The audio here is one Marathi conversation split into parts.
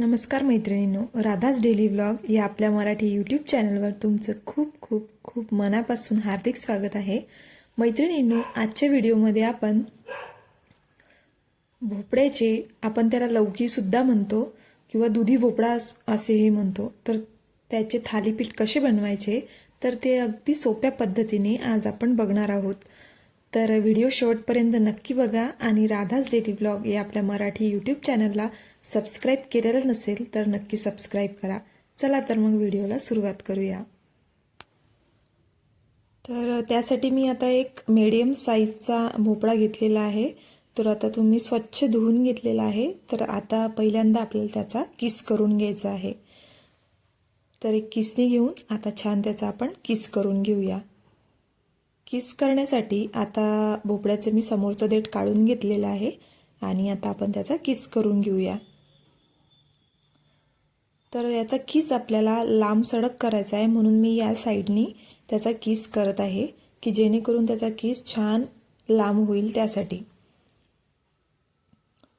नमस्कार मैत्रिणींनो राधाज डेली ब्लॉग या आपल्या मराठी यूट्यूब चॅनलवर तुमचं खूप खूप खूप मनापासून हार्दिक स्वागत आहे. मैत्रिणींनो आजच्या व्हिडिओमध्ये आपण भोपळ्याचे आपण त्याला लौकीसुद्धा म्हणतो किंवा दुधी भोपळा असेही म्हणतो. तर त्याचे थालीपीठ कसे बनवायचे? तर ते अगदी सोप्या पद्धतीने आज आपण बघणार आहोत. तर व्हिडिओ शेवटपर्यंत नक्की बघा आणि राधाज डेली ब्लॉग या आपल्या मराठी यूट्यूब चॅनलला सबस्क्राईब केलेलं नसेल तर नक्की सबस्क्राईब करा. चला तर मग व्हिडिओला सुरुवात करूया. तर त्यासाठी मी आता एक मीडियम साईजचा भोपळा घेतलेला आहे. तर आता तुम्ही स्वच्छ धुवून घेतलेला आहे. तर आता पहिल्यांदा आपल्याला त्याचा किस करून घ्यायचा आहे. तर एक किसनी घेऊन आता छान त्याचा आपण किस करून घेऊया. किस करण्यासाठी आता भोपळ्याचं मी समोरचं देठ काढून घेतलेलं आहे. आणि आता आपण त्याचा किस करून घेऊया. तर याचा किस आपल्याला लांब सडक करायचा आहे म्हणून मी या साईडनी त्याचा किस करत आहे की जेणेकरून त्याचा किस छान लांब होईल त्यासाठी.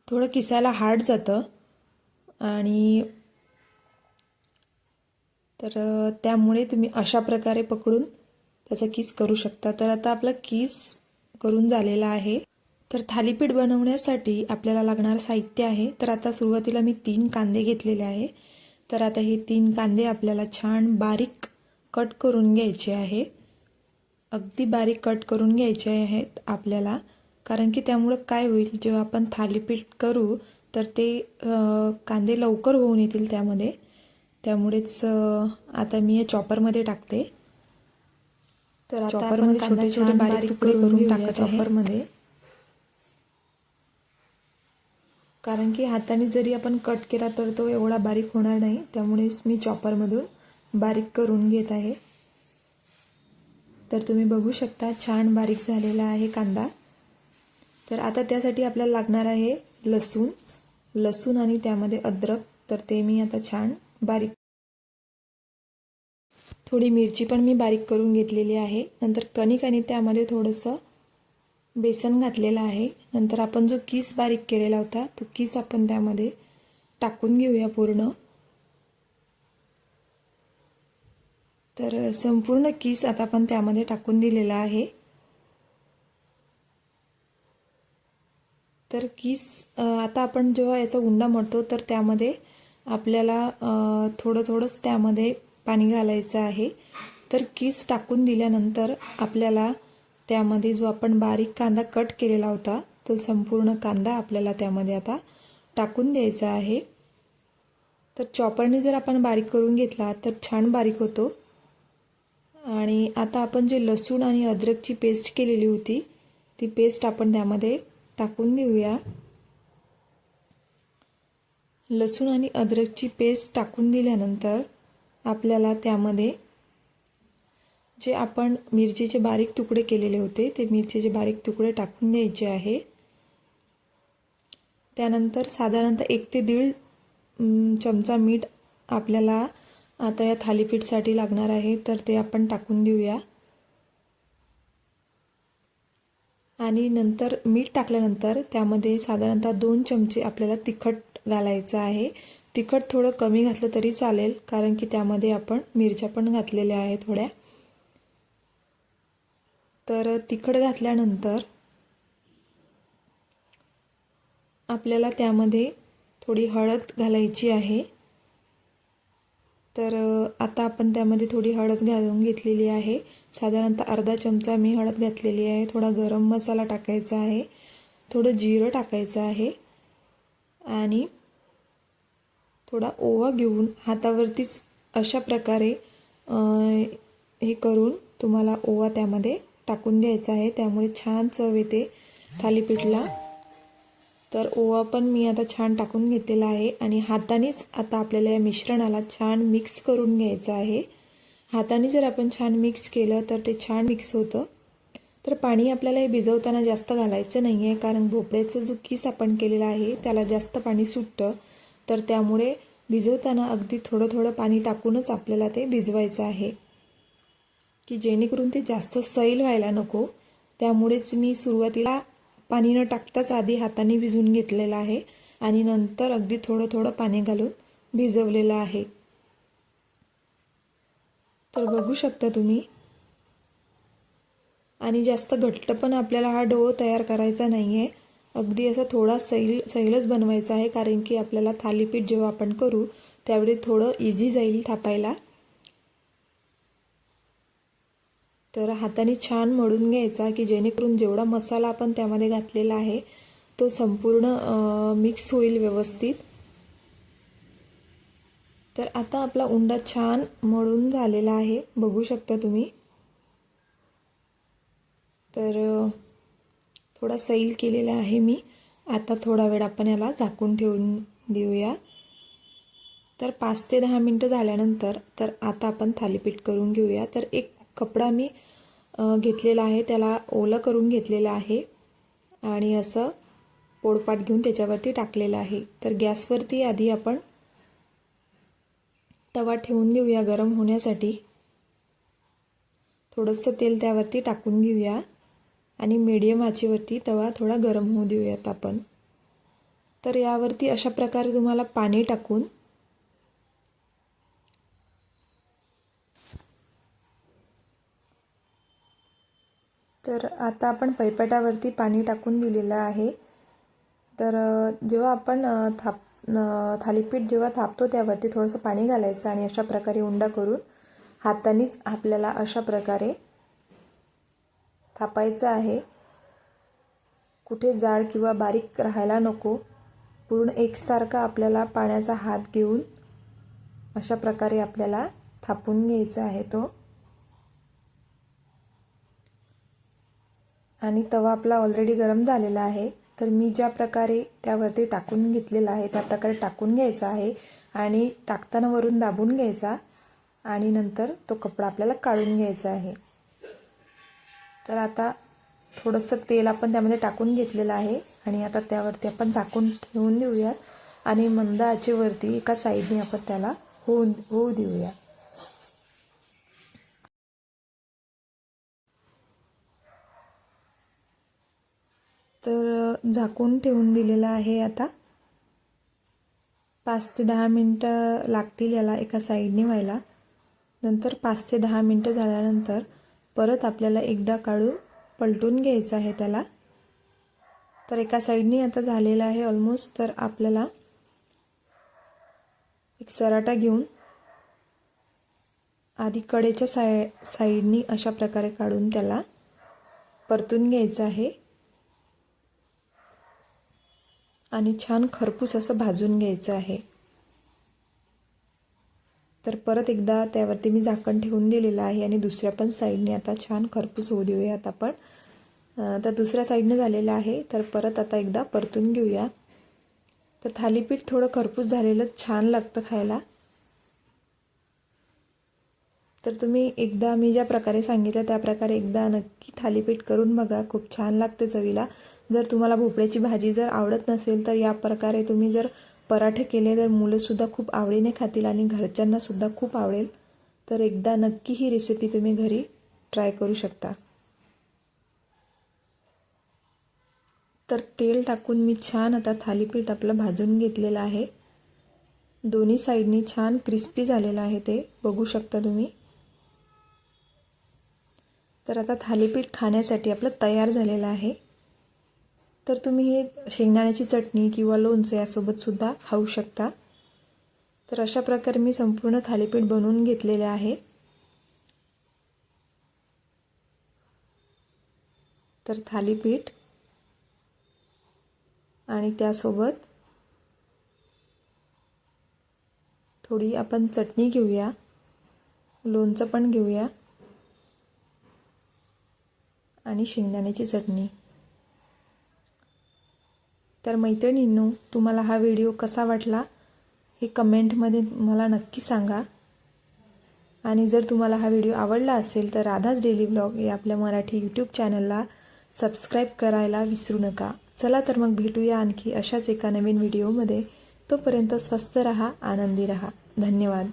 थोडं किसायला हार्ड जातं आणि तर त्यामुळे तुम्ही अशा प्रकारे पकडून त्याचा किस करू शकता. तर आता आपला किस करून झालेला आहे. तर थालीपीठ बनवण्यासाठी आपल्याला लागणारं साहित्य आहे. तर आता सुरुवातीला मी तीन कांदे घेतलेले आहे. तर आता हे तीन कांदे आपल्याला छान बारीक कट करून घ्यायचे आहे. अगदी बारीक कट करून घ्यायचे आहेत आपल्याला. कारण की त्यामुळं काय होईल जेव्हा आपण थालीपीठ करू तर ते कांदे लवकर होऊन येतील त्यामध्ये. त्यामुळेच आता मी हे चॉपरमध्ये टाकते. तर चॉपरमध्ये छोटे छोटे बारीक तुकडे करून टाकत चॉपरमध्ये. कारण की हाताने जरी आपण कट केला तर तो एवढा बारीक होणार नाही. त्यामुळेच मी चॉपरमधून बारीक करून घेत आहे. तर तुम्ही बघू शकता छान बारीक झालेला आहे कांदा. तर आता त्यासाठी आपल्याला लागणार आहे लसूण. लसूण आणि त्यामध्ये अद्रक. तर ते मी आता छान बारीक थोडी मिरची पण मी बारीक करून घेतलेली आहे. नंतर कणिक आणि त्यामध्ये थोडंसं बेसन घातलेलं आहे. नंतर आपण जो किस बारीक केलेला होता तो किस आपण त्यामध्ये टाकून घेऊया पूर्ण. तर संपूर्ण किस आता आपण त्यामध्ये टाकून दिलेला आहे. तर किस आता आपण जेव्हा याचा उंडा मळतो तर त्यामध्ये आपल्याला थोडं थोडंच त्यामध्ये पाणी घालायचं आहे. तर किस टाकून दिल्यानंतर आपल्याला त्यामध्ये जो आपण बारीक कांदा कट केलेला होता तो संपूर्ण कांदा आपल्याला त्यामध्ये आता टाकून द्यायचा आहे. तर चॉपरने जर आपण बारीक करून घेतला तर छान बारीक होतो. आणि आता आपण जे लसूण आणि अद्रकची पेस्ट केलेली होती ती पेस्ट आपण त्यामध्ये टाकून देऊया. लसूण आणि अद्रकची पेस्ट टाकून दिल्यानंतर आपल्याला त्यामध्ये जे आपण मिरचीचे बारीक तुकडे केलेले होते ते मिरचीचे बारीक तुकडे टाकून द्यायचे आहे. त्यानंतर साधारणतः एक ते दीड चमचा मीठ आपल्याला आता या थालीपीठसाठी लागणार आहे तर ते आपण टाकून देऊया. आणि नंतर मीठ टाकल्यानंतर त्यामध्ये साधारणतः दोन चमचे आपल्याला तिखट घालायचं आहे. तिखट थोडं कमी घातलं तरी चालेल कारण की त्यामध्ये आपण मिरच्या पण घातलेल्या आहे थोड्या. तर तिखट घातल्यानंतर आपल्याला त्यामध्ये थोडी हळद घालायची आहे. तर आता आपण त्यामध्ये थोडी हळद घालून घेतलेली आहे. साधारणतः अर्धा चमचा मी हळद घातलेली आहे. थोडा गरम मसाला टाकायचा आहे. थोडं जिरं टाकायचं आहे. आणि थोडा ओवा घेऊन हातावरतीच अशा प्रकारे हे करून तुम्हाला ओवा त्यामध्ये टाकून द्यायचा आहे. त्यामुळे छान चव येते थालीपीठला. तर ओवा पण मी आता छान टाकून घेतलेला आहे. आणि हातानेच आता आपल्याला या मिश्रणाला छान मिक्स करून घ्यायचं आहे. हाताने जर आपण छान मिक्स केलं तर ते छान मिक्स होतं. तर पाणी आपल्याला हे भिजवताना जास्त घालायचं नाही आहे कारण भोपळ्याचा जो किस आपण केलेला आहे त्याला जास्त पाणी सुटतं. तर त्यामुळे भिजवताना अगदी थोडं थोडं पाणी टाकूनच आपल्याला ते भिजवायचं आहे. की जेणेकरून ते जास्त सैल व्हायला नको. त्यामुळेच मी सुरुवातीला पाणी न टाकताच आधी हाताने भिजून घेतलेलं आहे आणि नंतर अगदी थोडं थोडं पाणी घालून भिजवलेलं आहे. तर बघू शकता तुम्ही. आणि जास्त घट्ट पण आपल्याला हा डो तयार करायचा नाही आहे अगदी असा थोडा सैल सैलच बनवायचा आहे कारण की आपल्याला थालीपीठ जेव्हा आपण करू त्यावेळी थोडं इझी जाईल थापायला. तर हाताने छान मळून घ्यायचा की जेणेकरून जेवढा मसाला आपण त्यामध्ये घातलेला आहे तो संपूर्ण मिक्स होईल व्यवस्थित. तर आता आपला उंडा छान मळून झालेला आहे. बघू शकता तुम्ही. तर थोडा सैल केलेला आहे मी. आता थोडा वेळ आपण याला झाकून ठेवून देऊया. तर पाच ते दहा मिनटं झाल्यानंतर तर आता आपण थालीपीठ करून घेऊया. तर एक कपडा मी घेतलेला आहे त्याला ओलं करून घेतलेलं आहे. आणि असं पोळपाट घेऊन त्याच्यावरती टाकलेलं आहे. तर गॅसवरती आधी आपण तवा ठेवून देऊया गरम होण्यासाठी. थोडंसं तेल त्यावरती टाकून घेऊया. आणि मीडियम आचेवरती तवा थोडा गरम होऊ देऊयात आपण. तर यावरती अशा प्रकारे तुम्हाला पाणी टाकून तर आता आपण पैपटावरती पाणी टाकून दिलेलं आहे. तर जेव्हा आपण थाप थालीपीठ जेव्हा थापतो त्यावरती थोडंसं पाणी घालायचं आणि अशा प्रकारे उंडा करून हातानेच आपल्याला अशा प्रकारे थापायचं आहे. कुठे जाड किंवा बारीक राहायला नको. पूर्ण एकसारखा आपल्याला पाण्याचा हात घेऊन अशा प्रकारे आपल्याला थापून घ्यायचा आहे तो. आणि तवा आपला ऑलरेडी गरम झालेला आहे. तर मी ज्या प्रकारे त्यावरती टाकून घेतलेला आहे त्या प्रकारे टाकून घ्यायचा आहे आणि टाकताना वरून दाबून घ्यायचा आणि नंतर तो कपडा आपल्याला काढून घ्यायचा आहे. तर आता थोडंसं तेल आपण त्यामध्ये टाकून घेतलेलं आहे आणि आता त्यावरती आपण झाकून ठेवून देऊयात आणि मंद आचेवरती एका साईडने आपण त्याला होऊन होऊ देऊया. तर झाकून ठेवून दिलेलं आहे आता. पाच ते दहा मिनटं लागतील याला एका साईडने व्हायला. नंतर पाच ते दहा मिनटं झाल्यानंतर परत आपल्याला एकदा काढून पलटून घ्यायचं आहे त्याला. तर एका साईडने आता झालेलं आहे ऑलमोस्ट. तर आपल्याला एक सराटा घेऊन आधी कडेच्या साय साईडनी अशा प्रकारे काढून त्याला परतून घ्यायचं आहे. आणि छान खरपूस असं भाजून घ्यायचं आहे. तर परत एकदा त्यावरती मी झाकण ठेवून दिलेलं आहे आणि दुसऱ्या पण साईडने आता छान खरपूस होऊ देऊयात आपण. तर दुसऱ्या साईडने झालेलं आहे. तर परत आता एकदा परतून घेऊया. तर थालीपीठ थोडं खरपूस झालेलं छान लागतं खायला. तर तुम्ही एकदा मी ज्या प्रकारे सांगितलं त्या प्रकारे एकदा नक्की थालीपीठ करून बघा. खूप छान लागते चवीला. जर तुम्हाला भोपळ्याची भाजी जर आवडत नसेल तर या प्रकारे तुम्ही जर पराठे केले तर मुलंसुद्धा खूप आवडीने खातील आणि घरच्यांनासुद्धा खूप आवडेल. तर एकदा नक्की ही रेसिपी तुम्ही घरी ट्राय करू शकता. तर तेल टाकून मी छान आता थालीपीठ आपलं भाजून घेतलेलं आहे. दोन्ही साईडनी छान क्रिस्पी झालेलं आहे ते बघू शकता तुम्ही. तर आता थालीपीठ खाण्यासाठी आपलं तयार झालेलं आहे. तर तुम्ही हे शेंगदाण्याची चटणी किंवा लोणचं यासोबतसुद्धा खाऊ शकता. तर अशा प्रकारे मी संपूर्ण थालीपीठ बनवून घेतलेले आहे. तर थालीपीठ आणि त्यासोबत थोडी आपण चटणी घेऊया. लोणचं पण घेऊया. आणि शेंगदाण्याची चटणी. तर मैत्रिणींनो तुम्हाला हा व्हिडिओ कसा वाटला हे कमेंटमध्ये मला नक्की सांगा. आणि जर तुम्हाला हा व्हिडिओ आवडला असेल तर राधाज डेली ब्लॉग या आपल्या मराठी यूट्यूब चॅनलला सबस्क्राईब करायला विसरू नका. चला तर मग भेटूया आणखी अशाच एका नवीन व्हिडिओमध्ये. तोपर्यंत स्वस्त रहा आनंदी रहा. धन्यवाद.